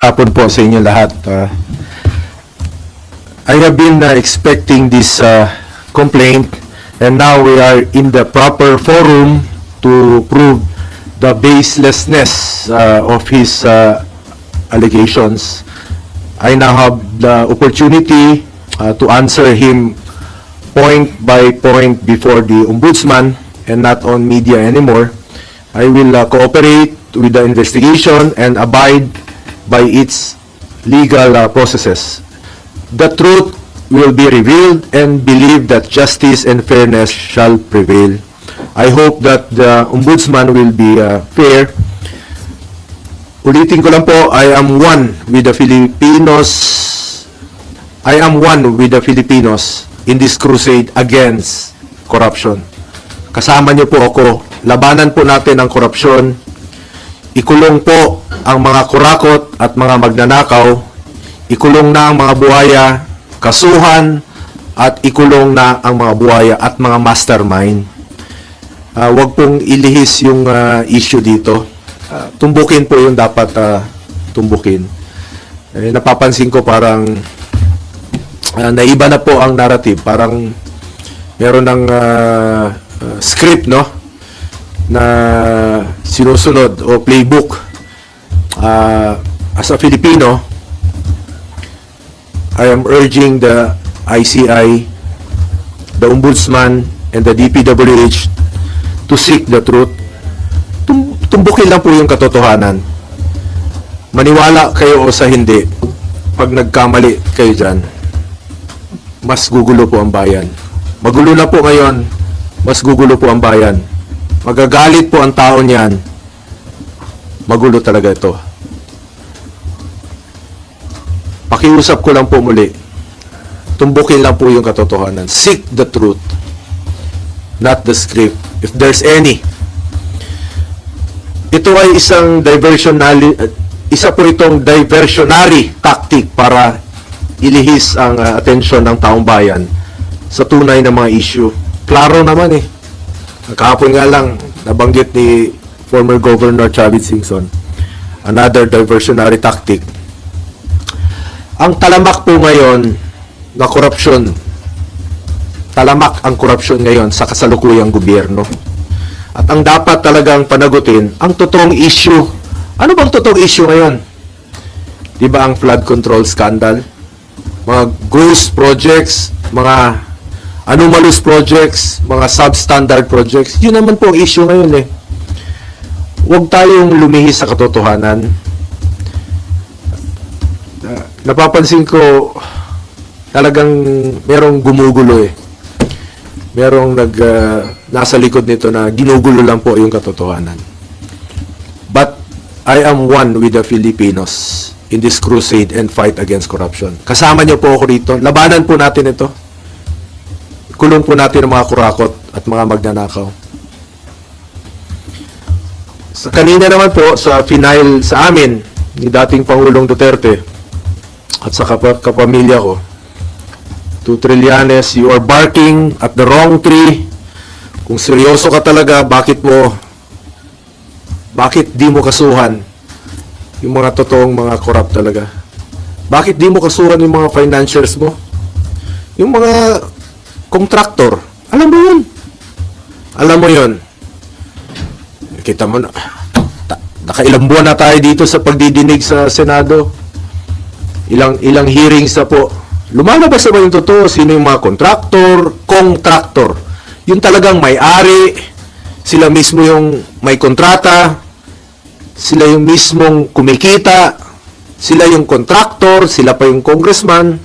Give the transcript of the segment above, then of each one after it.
hapon po sa inyo lahat. Uh, I have been uh, expecting this uh, complaint and now we are in the proper forum to prove the baselessness uh, of his uh, allegations. I now have the opportunity uh, to answer him point by point before the ombudsman and not on media anymore. I will uh, cooperate with the investigation and abide by its legal uh, processes. The truth will be revealed and believe that justice and fairness shall prevail. I hope that the ombudsman will be uh, fair. Ulitin ko lang po, I am one with the Filipinos. I am one with the Filipinos in this crusade against corruption. Kasama niyo po ako. Labanan po natin ang korupsyon. Ikulong po ang mga kurakot at mga magnanakaw. Ikulong na ang mga buhaya, kasuhan, at ikulong na ang mga buhaya at mga mastermind. Ah, wag pong ilihis yung ah, issue dito. Ah, tumbukin po yung dapat ah, tumbukin. Eh, napapansin ko parang ah, naiba na po ang narrative. Parang meron ng ah, ah, script, no? Na sinusunod o playbook. Ah, as a Filipino, I am urging the ICI, the Ombudsman, and the DPWH to seek the truth. Tum- tumbukin lang po yung katotohanan. Maniwala kayo o sa hindi, pag nagkamali kayo dyan, mas gugulo po ang bayan. Magulo na po ngayon, mas gugulo po ang bayan. Magagalit po ang tao niyan, magulo talaga ito. Pakiusap ko lang po muli, tumbukin lang po yung katotohanan. Seek the truth, not the script. If there's any. Ito ay isang diversionary, isa po itong diversionary tactic para ilihis ang uh, atensyon ng taong bayan sa tunay na mga issue. Klaro naman eh. Kahapon nga lang, nabanggit ni former Governor Chavit Singson, another diversionary tactic. Ang talamak po ngayon na korupsyon, talamak ang korupsyon ngayon sa kasalukuyang gobyerno. At ang dapat talagang panagutin, ang totoong issue. Ano bang totoong issue ngayon? Di ba ang flood control scandal? Mga ghost projects, mga anomalous projects, mga substandard projects. Yun naman po ang issue ngayon eh. Huwag tayong lumihis sa katotohanan. Uh, napapansin ko talagang merong gumugulo eh. Merong nag uh, nasa likod nito na ginugulo lang po yung katotohanan. But I am one with the Filipinos in this crusade and fight against corruption. Kasama niyo po ako rito. Labanan po natin ito. Kulong po natin ang mga kurakot at mga magnanakaw. Sa kanina naman po, sa final sa amin, ni dating Pangulong Duterte at sa kap- kapamilya ko, to Trillanes, you are barking at the wrong tree. Kung seryoso ka talaga, bakit mo, bakit di mo kasuhan yung mga totoong mga corrupt talaga? Bakit di mo kasuhan yung mga financiers mo? Yung mga contractor. Alam mo yun. Alam mo yun. Kita mo na. Nakailang buwan na tayo dito sa pagdidinig sa Senado. Ilang ilang hearings na po. Lumalabas naman yung totoo. Sino yung mga contractor, contractor. Yung talagang may-ari. Sila mismo yung may kontrata. Sila yung mismong kumikita. Sila yung contractor. Sila pa yung congressman.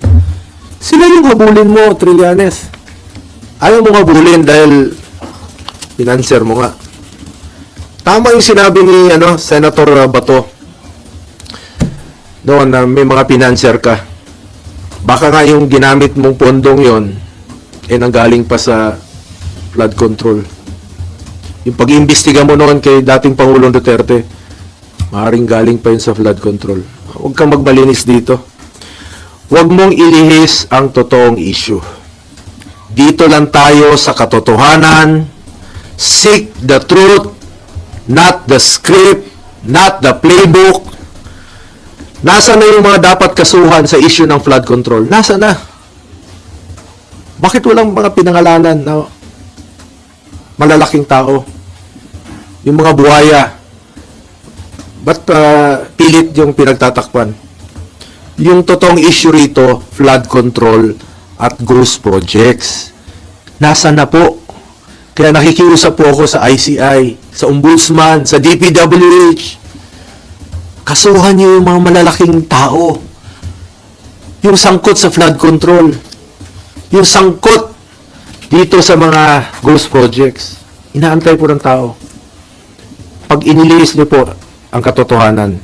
Sila yung habulin mo, Trillanes. Ayaw mo habulin dahil financer mo nga. Tama yung sinabi ni ano, Senator Bato doon na may mga financier ka. Baka nga yung ginamit mong pondong yon eh nanggaling pa sa flood control. Yung pag-iimbestiga mo noon kay dating Pangulong Duterte, maaaring galing pa yun sa flood control. Huwag kang magmalinis dito. Huwag mong ilihis ang totoong issue. Dito lang tayo sa katotohanan. Seek the truth, not the script, not the playbook. Nasa na yung mga dapat kasuhan sa issue ng flood control? Nasa na? Bakit walang mga pinangalanan na malalaking tao? Yung mga buhaya. Ba't ah, pilit yung pinagtatakpan? Yung totoong issue rito, flood control at ghost projects. Nasa na po? Kaya nakikiusap po ako sa ICI, sa Ombudsman, sa DPWH. Kasuhan niyo yung mga malalaking tao. Yung sangkot sa flood control. Yung sangkot dito sa mga ghost projects. Inaantay po ng tao. Pag inilis niyo po ang katotohanan,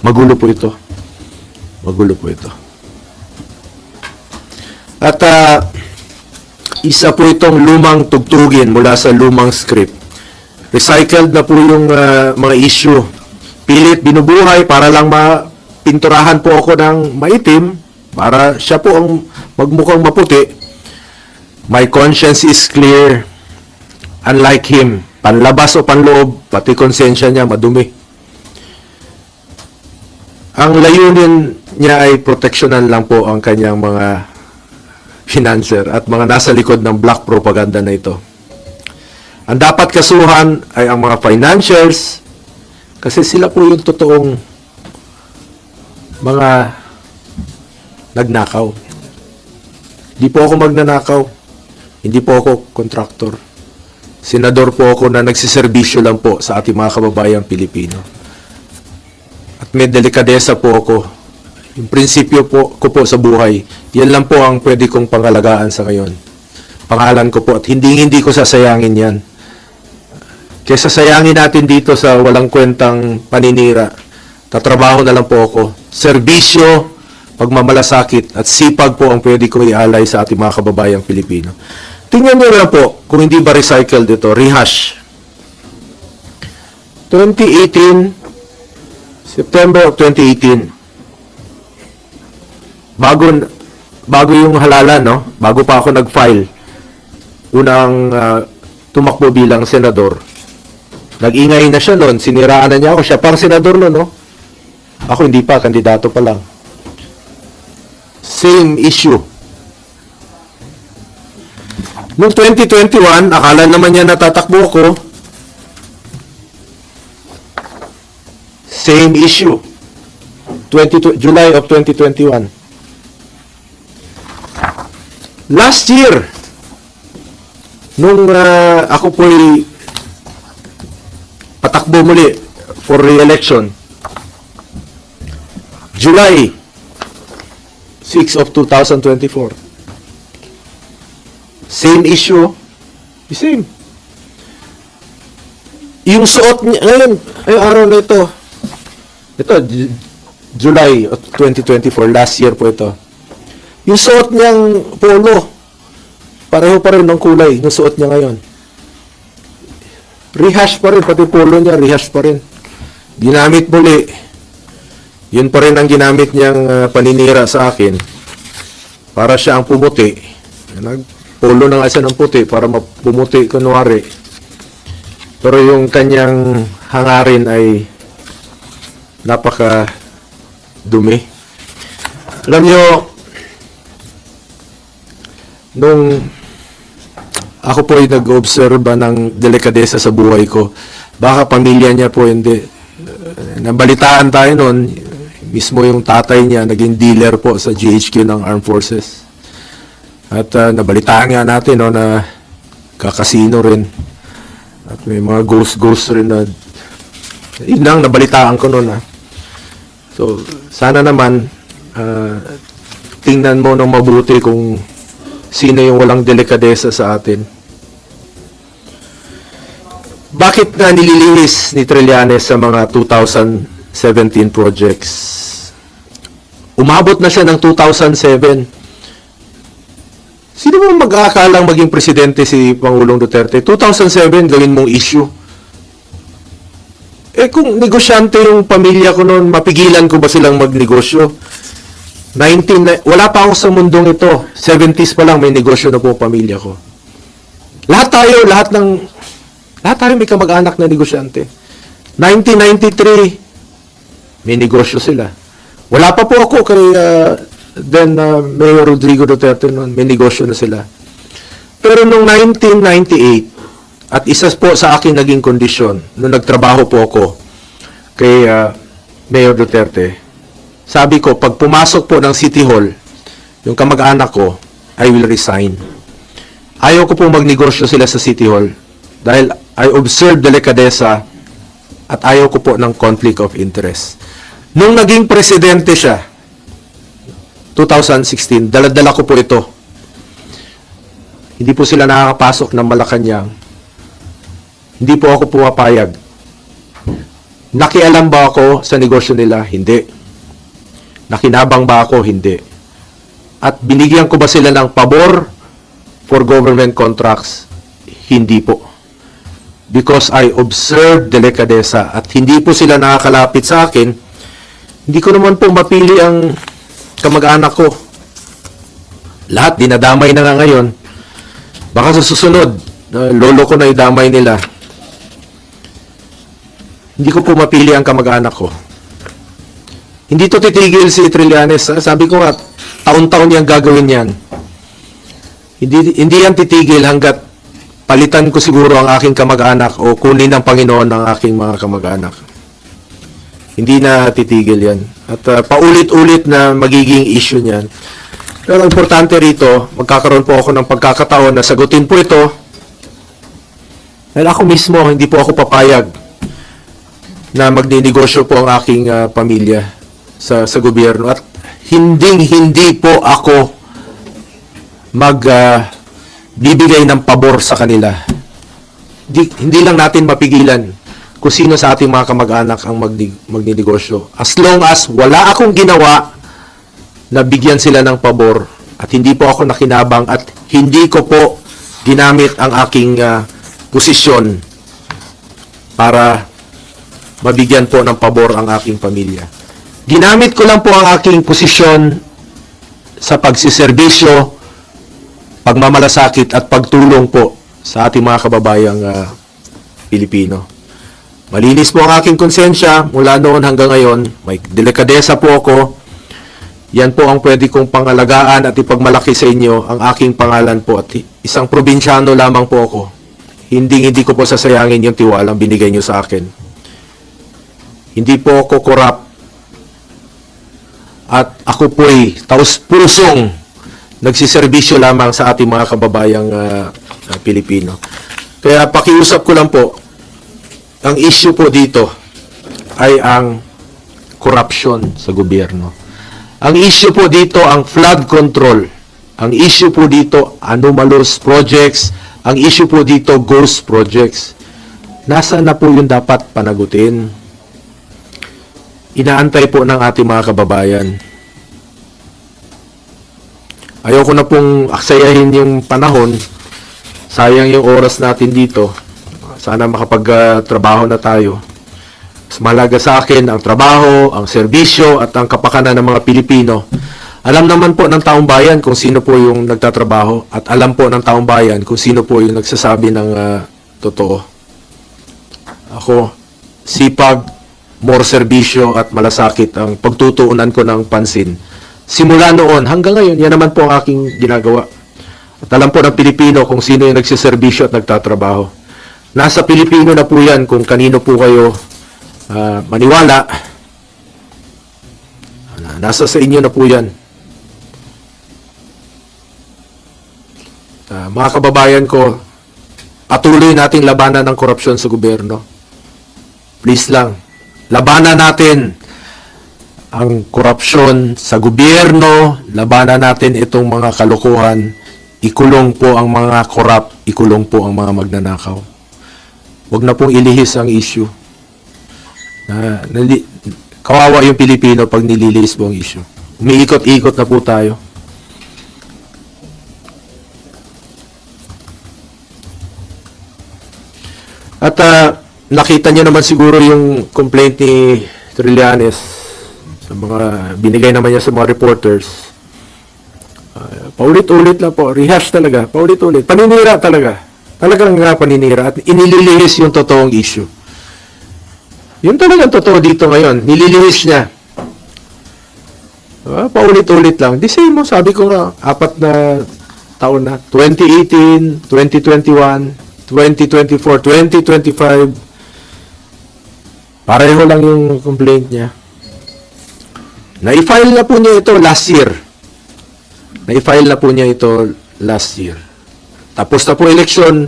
magulo po ito. Magulo po ito. At ah, isa po itong lumang tugtugin mula sa lumang script. Recycled na po yung ah, mga issue. Pilit binubuhay para lang mapinturahan po ako ng maitim para siya po ang magmukhang maputi. My conscience is clear. Unlike him, panlabas o panloob, pati konsensya niya madumi. Ang layunin niya ay proteksyonan lang po ang kanyang mga financer at mga nasa likod ng black propaganda na ito. Ang dapat kasuhan ay ang mga financials kasi sila po yung totoong mga nagnakaw. Hindi po ako magnanakaw. Hindi po ako kontraktor. Senador po ako na nagsiservisyo lang po sa ating mga kababayang Pilipino. At may delikadesa po ako. Yung prinsipyo po ko po sa buhay, yan lang po ang pwede kong pangalagaan sa ngayon. Pangalan ko po at hindi hindi ko sasayangin yan. Kesa sayangin natin dito sa walang kwentang paninira, tatrabaho na lang po ako. Serbisyo, pagmamalasakit at sipag po ang pwede ko ialay sa ating mga kababayang Pilipino. Tingnan nyo lang po kung hindi ba recycled ito, rehash. 2018, September of 2018, bago bago yung halalan, no? Bago pa ako nag-file, unang ah, tumakbo bilang senador. Nag-ingay na siya noon, siniraan na niya ako. Siya pang senador noon, no? Ako hindi pa, kandidato pa lang. Same issue. Noong 2021, akala naman niya natatakbo ko. Same issue. 20, July of 2021. Last year, nung ah, ako po'y patakbo muli for re-election, July 6 of 2024. Same issue, the same. Yung suot niya, ngayon, ay araw na ito, ito, Ju- July of 2024, last year po ito. Yung suot niyang polo, pareho pa rin ng kulay, yung suot niya ngayon. Rehash pa rin, pati polo niya, rehash pa rin. Ginamit muli. Yun pa rin ang ginamit niyang ah, paninira sa akin. Para siya ang pumuti. Nagpolo na nga siya ng puti para mapumuti kunwari. Pero yung kanyang hangarin ay napaka dumi. Alam nyo, nung ako po ay nag-obserba ng delikadesa sa buhay ko, baka pamilya niya po hindi. Nabalitaan tayo noon, mismo yung tatay niya naging dealer po sa GHQ ng Armed Forces. At ah, nabalitaan nga natin no, na kakasino rin. At may mga ghost-ghost rin na yun lang, nabalitaan ko noon. ah. So, sana naman, ah, tingnan mo ng mabuti kung sino yung walang delikadesa sa atin. Bakit nga nililinis ni Trillanes sa mga 2017 projects? Umabot na siya ng 2007. Sino mo mag-aakalang maging presidente si Pangulong Duterte? 2007, gawin mong issue. Eh kung negosyante yung pamilya ko noon, mapigilan ko ba silang magnegosyo? 19, na- wala pa ako sa mundong ito. 70s pa lang may negosyo na po pamilya ko. Lahat tayo, lahat ng, lahat tayo may kamag-anak na negosyante. 1993, may negosyo sila. Wala pa po ako kay uh, then uh, Mayor Rodrigo Duterte noon, may negosyo na sila. Pero noong 1998, at isa po sa aking naging kondisyon, nung nagtrabaho po ako kay uh, Mayor Duterte, sabi ko, pag pumasok po ng City Hall, yung kamag-anak ko, I will resign. Ayaw ko pong magnegosyo sila sa City Hall dahil I observe delikadesa at ayaw ko po ng conflict of interest. Nung naging presidente siya, 2016, daladala ko po ito. Hindi po sila nakakapasok ng Malacanang. Hindi po ako pumapayag. Nakialam ba ako sa negosyo nila? Hindi. Nakinabang ba ako? Hindi. At binigyan ko ba sila ng pabor for government contracts? Hindi po. Because I observed delikadesa at hindi po sila nakakalapit sa akin, hindi ko naman po mapili ang kamag-anak ko. Lahat dinadamay na nga ngayon. Baka sa susunod, lolo ko na idamay nila. Hindi ko po mapili ang kamag-anak ko. Hindi to titigil si Trillanes. Sabi ko nga, taon-taon niyang gagawin yan. Hindi, hindi yan titigil hanggat palitan ko siguro ang aking kamag-anak o kunin ng Panginoon ang aking mga kamag-anak. Hindi na titigil yan. At ah, paulit-ulit na magiging issue niyan. Pero ang importante rito, magkakaroon po ako ng pagkakataon na sagutin po ito. Dahil ako mismo, hindi po ako papayag na magninegosyo po ang aking ah, pamilya sa sa gobyerno at hinding hindi po ako mag ah, bibigay ng pabor sa kanila. Hindi, hindi lang natin mapigilan kung sino sa ating mga kamag-anak ang magni, magninegosyo. As long as wala akong ginawa na bigyan sila ng pabor at hindi po ako nakinabang at hindi ko po ginamit ang aking ah, posisyon para mabigyan po ng pabor ang aking pamilya. Ginamit ko lang po ang aking posisyon sa pagsiservisyo, pagmamalasakit at pagtulong po sa ating mga kababayang ah, Pilipino. Malinis po ang aking konsensya mula noon hanggang ngayon. May delikadesa po ako. Yan po ang pwede kong pangalagaan at ipagmalaki sa inyo ang aking pangalan po at isang probinsyano lamang po ako. Hindi hindi ko po sasayangin yung tiwalang binigay niyo sa akin. Hindi po ako korap at ako po'y taus-pusong nagsiservisyo lamang sa ating mga kababayang ah, Pilipino. Kaya pakiusap ko lang po, ang issue po dito ay ang corruption sa gobyerno. Ang issue po dito ang flood control. Ang issue po dito anomalous projects. Ang issue po dito ghost projects. Nasaan na po yung dapat panagutin? Inaantay po ng ating mga kababayan. Ayoko na pong aksayahin yung panahon. Sayang yung oras natin dito. Sana makapag-trabaho na tayo. Mas malaga sa akin ang trabaho, ang serbisyo at ang kapakanan ng mga Pilipino. Alam naman po ng taong bayan kung sino po yung nagtatrabaho at alam po ng taong bayan kung sino po yung nagsasabi ng ah, totoo. Ako, sipag, more serbisyo at malasakit ang pagtutuunan ko ng pansin. Simula noon hanggang ngayon, yan naman po ang aking ginagawa. At alam po ng Pilipino kung sino yung nagsiservisyo at nagtatrabaho. Nasa Pilipino na po yan kung kanino po kayo ah, maniwala. Nasa sa inyo na po yan. Ah, mga kababayan ko, patuloy nating labanan ng korupsyon sa gobyerno. Please lang, labanan natin ang korupsyon sa gobyerno, labanan natin itong mga kalukuhan, ikulong po ang mga korap, ikulong po ang mga magnanakaw. Huwag na pong ilihis ang issue. Na, nali, kawawa yung Pilipino pag nililihis po ang issue. Umiikot-ikot na po tayo. At ah, nakita niyo naman siguro yung complaint ni Trillanes sa mga binigay naman niya sa mga reporters. Ah, paulit-ulit lang po, rehash talaga, paulit-ulit. Paninira talaga. Talagang nga paninira at inililihis yung totoong issue. Yun talagang totoo dito ngayon. Nililihis niya. Ah, paulit-ulit lang. The same mo, sabi ko nga, apat na taon na. 2018, 2021, 2024, 2025. Pareho lang yung complaint niya. Na-file na po niya ito last year. Na-file na po niya ito last year. Tapos na po election.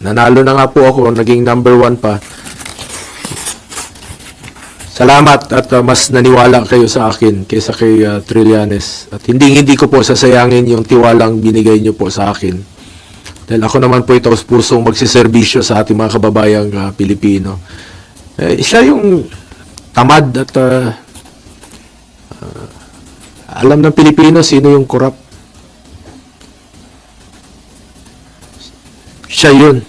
Nanalo na nga po ako, naging number one pa. Salamat at uh, mas naniwala kayo sa akin kaysa kay uh, Trillanes. At hindi hindi ko po sasayangin yung tiwalang binigay niyo po sa akin. Dahil ako naman po ito pusong magsiservisyo sa ating mga kababayang uh, Pilipino. Eh, siya yung tamad at uh, uh, alam ng Pilipino sino yung korap. Siya yun.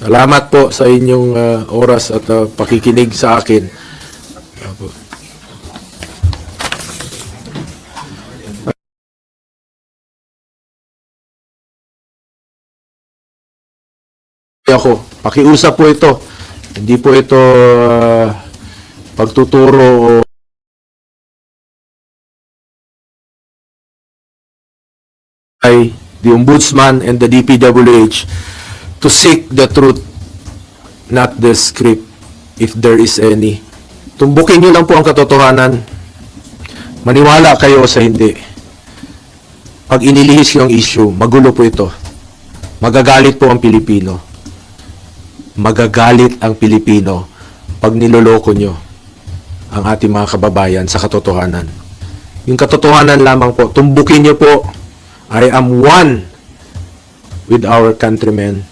Salamat po sa inyong uh, oras at uh, pakikinig sa akin. Ako, pakiusap po ito. Hindi po ito uh, pagtuturo o by the Ombudsman and the DPWH to seek the truth, not the script, if there is any. Tumbukin niyo lang po ang katotohanan. Maniwala kayo sa hindi. Pag inilihis yung issue, magulo po ito. Magagalit po ang Pilipino. Magagalit ang Pilipino pag niloloko nyo ang ating mga kababayan sa katotohanan. Yung katotohanan lamang po, tumbukin nyo po, I am one with our countrymen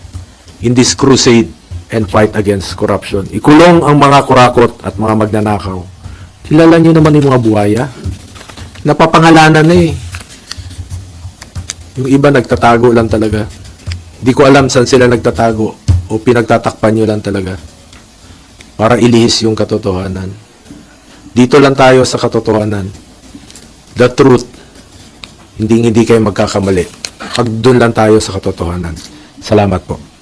in this crusade and fight against corruption. Ikulong ang mga kurakot at mga magnanakaw. Kilala niyo naman yung mga buhaya. Napapangalanan na eh. Yung iba nagtatago lang talaga. Hindi ko alam saan sila nagtatago o pinagtatakpan nyo lang talaga para ilihis yung katotohanan. Dito lang tayo sa katotohanan. The truth. Hindi hindi kayo magkakamali. Pag doon lang tayo sa katotohanan. Salamat po.